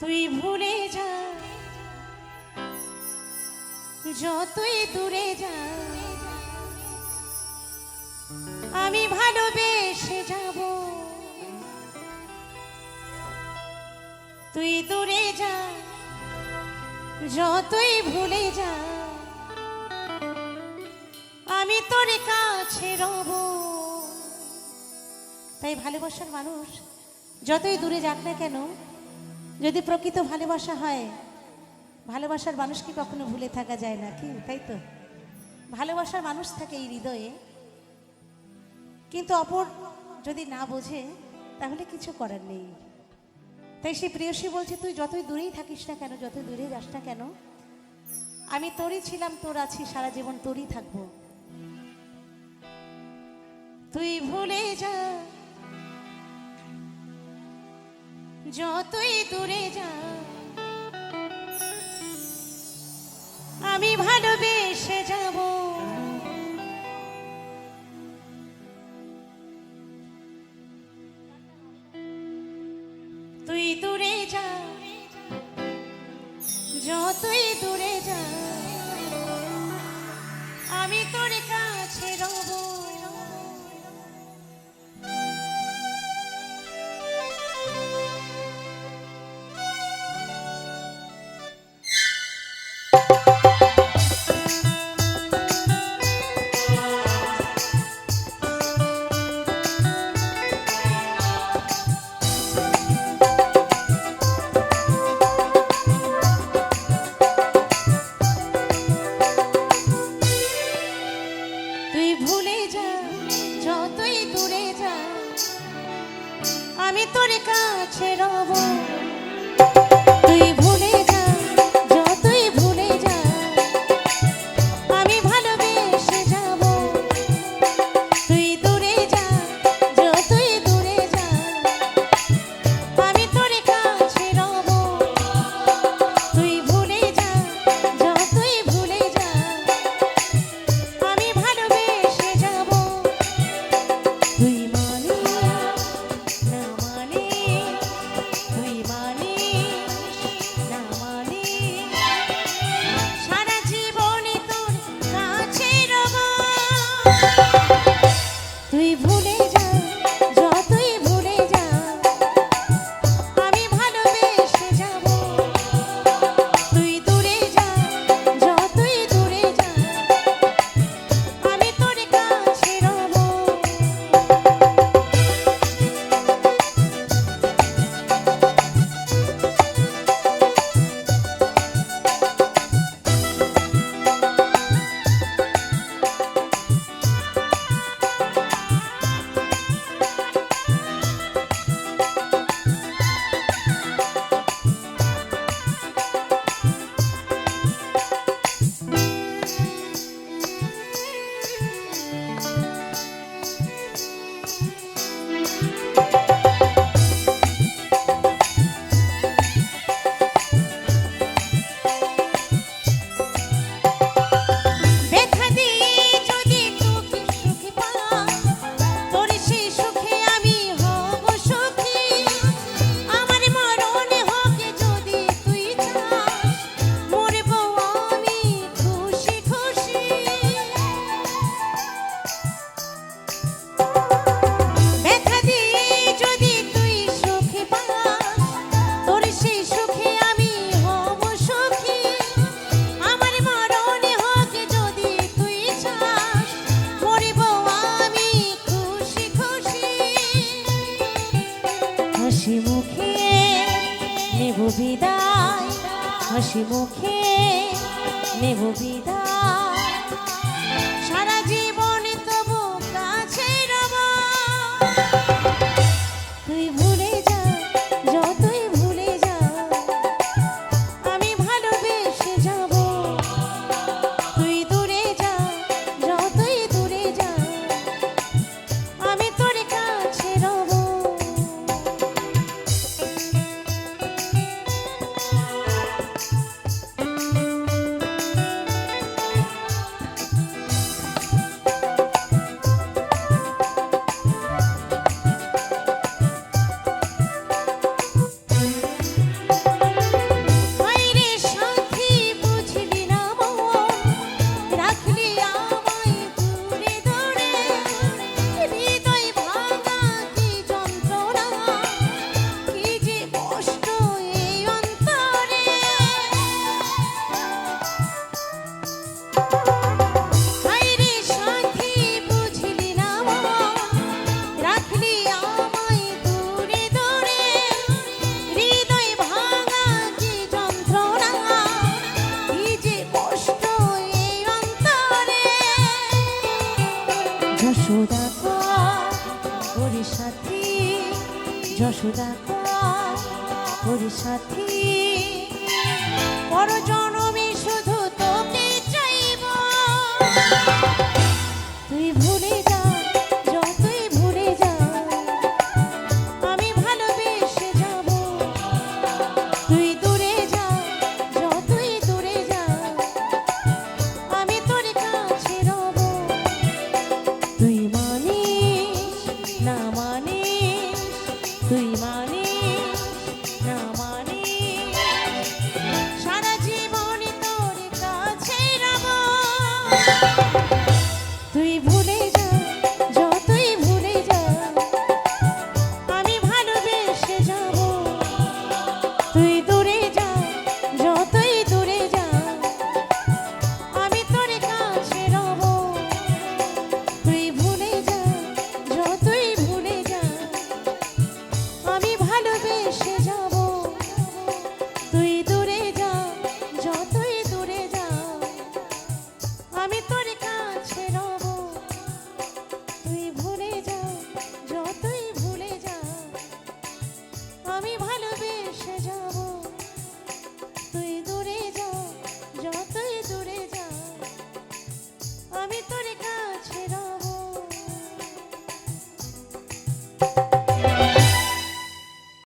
তুই ভুলে যা। যতই দূরে যা। আমি ভালোবেসে যাব। তুই দূরে যা। যতই ভুলে যা। আমি তোর কাছে রব। তাই ভালোবাসার মানুষ যতই দূরে যাক না কেন যদি প্রকৃত ভালোবাসা হয়, ভালোবাসার মানুষকে কখনো ভুলে থাকা যায় না কি তাই তো? ভালোবাসার মানুষ থাকে এই হৃদয়ে। কিন্তু অপর যদি না বোঝে, তাহলে কিছু করার নেই। তাই সে প্রিয়সী বলছে, তুই যতই দূরেই থাকিস না কেন, যতই দূরে যাস না কেন, আমি তোরই ছিলাম, তোর আছি, সারা জীবন তোরই থাকব। তুই ভুলে যা যতই দূরে যা আমি ভালোবেসে যাব। তুই দূরে যা, যতই দূরে যা, আমি তোর কাছে রব। হাসি মুখে নেব বিদায়। ওর সাথী যশোদা ওর সাথী। পরজনমী